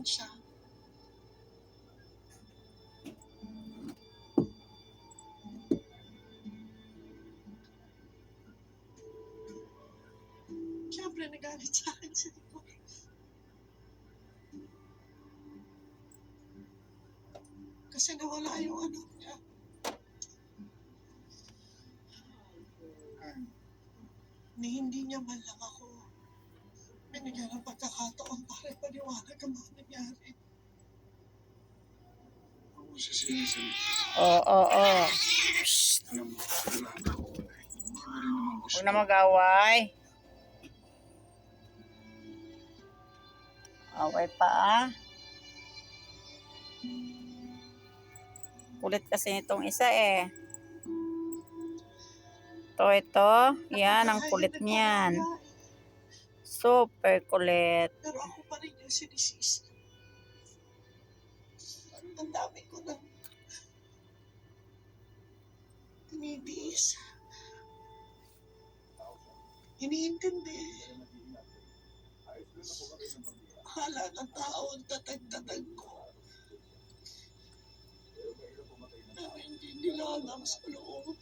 lang siya. Siyempre, nagalit sa akin si Nicole. Kasi nawala yung anak niya. Ni hindi niya man lang ako binigyan ng pagkakataon para paliwanag ang mga nangyari. Ako sa sinasabi. Oo, oo, oo. Alam mo, wala na ako. Hindi ko rin naman gusto. Huwag na mag-away. Away pa ah. Kulit kasi nitong isa eh. Ito, ito. Yan, ang kulit niyan. Super kulit. Pero ako pa rin yung sinisisi. Ang dami ko nang tinidiis. Iniintindi. Hala ng tao ang tatag-tatag ko. Na hindi nila alam sa loob.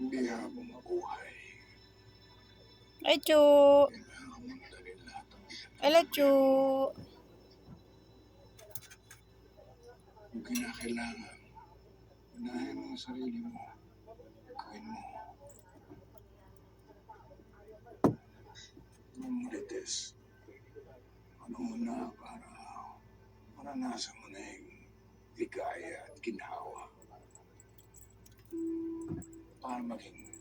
Hindi habang mabuhay. Ay, Chu. Hello, Chu. Yung kinakailangan, unahin mo ang sarili mo. Gawin mo. Mamalites. Ano mo na para maranasan mo na yung ligaya at ginhawa. Para maging